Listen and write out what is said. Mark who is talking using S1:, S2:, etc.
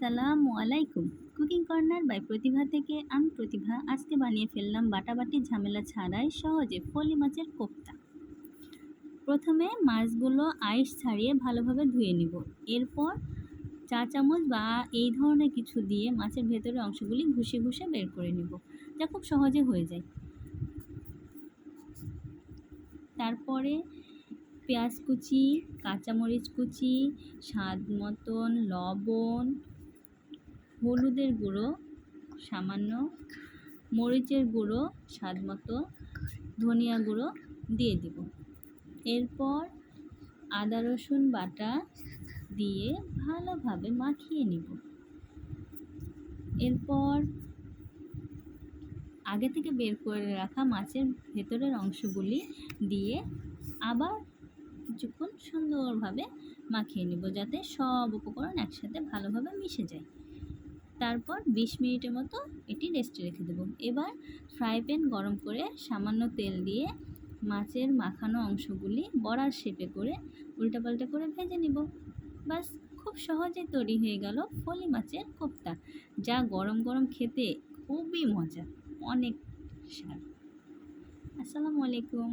S1: সালামু আলাইকুম। Cooking corner by প্রতিভা থেকে আমি প্রতিভা। আজকে বানিয়ে ফেললাম বাটাবাটি ঝামেলা ছাড়াই সহজে ফলি মাছের কোপ্তা। প্রথমে মাছগুলো আইস ছাড়িয়ে ভালোভাবে ধুয়ে নিব। এরপর চা চামচ বা এই ধরনের কিছু দিয়ে মাছের ভেতরের অংশগুলি ঘুষে ঘুষে বের করে নিব। যা খুব সহজে হয়ে যায়। তারপরে পেঁয়াজ কুচি, কাঁচামরিচ কুচি, স্বাদ মতন লবণ হলুদের গুঁড়ো, সামান্য মরিচের গুঁড়ো, স্বাদ মতো ধনিয়া গুঁড়ো দিয়ে দিব। এরপর আদা, রসুন বাটা দিয়ে ভালোভাবে মাখিয়ে নিব। এরপর আগে থেকে বের করে রাখা মাছের ভেতরের অংশগুলি দিয়ে আবার কিছুক্ষণ সুন্দরভাবে মাখিয়ে নিব যাতে সব উপকরণ একসাথে ভালোভাবে মিশে যায়। তারপর বিশ মিনিটের মতো এটি রেস্টে রেখে দেবো। এবার ফ্রাই প্যান গরম করে সামান্য তেল দিয়ে মাছের মাখানো অংশগুলি বড়ার শেপে করে উল্টাপাল্টা করে ভেজে নিব। বাস খুব সহজে তৈরি হয়ে গেল ফলি মাছের কোপ্তা, যা গরম গরম খেতে খুবই মজা, অনেক স্বাদ। আসসালামু আলাইকুম।